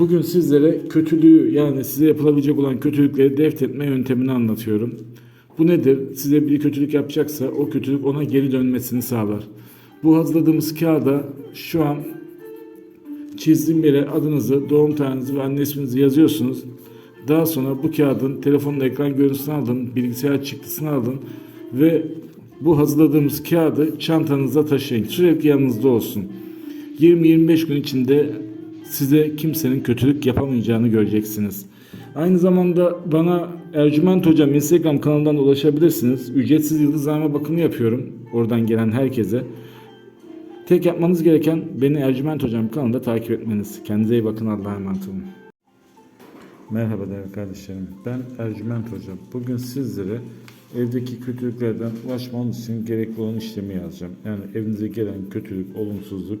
Bugün sizlere kötülüğü yani size yapılabilecek olan kötülükleri deftetme yöntemini anlatıyorum. Bu nedir? Size bir kötülük yapacaksa o kötülük ona geri dönmesini sağlar. Bu hazırladığımız kağıda şu an çizdiğim yere adınızı, doğum tarihinizi ve anne isminizi yazıyorsunuz. Daha sonra bu kağıdın telefonun ekran görüntüsünü alın, bilgisayar çıktısını alın ve bu hazırladığımız kağıdı çantanızda taşıyın. Sürekli yanınızda olsun. 20-25 gün içinde size kimsenin kötülük yapamayacağını göreceksiniz. Aynı zamanda bana Ercüment Hocam Instagram kanalından da ulaşabilirsiniz. Ücretsiz yıldızlama bakımı yapıyorum. Oradan gelen herkese. Tek yapmanız gereken beni Ercüment Hocam kanalında takip etmeniz. Kendinize iyi bakın. Allah'a emanet olun. Merhaba değerli kardeşlerim. Ben Ercüment Hocam. Bugün sizlere evdeki kötülüklerden ulaşmanız için gerekli olan işlemi yazacağım. Yani evinize gelen kötülük, olumsuzluk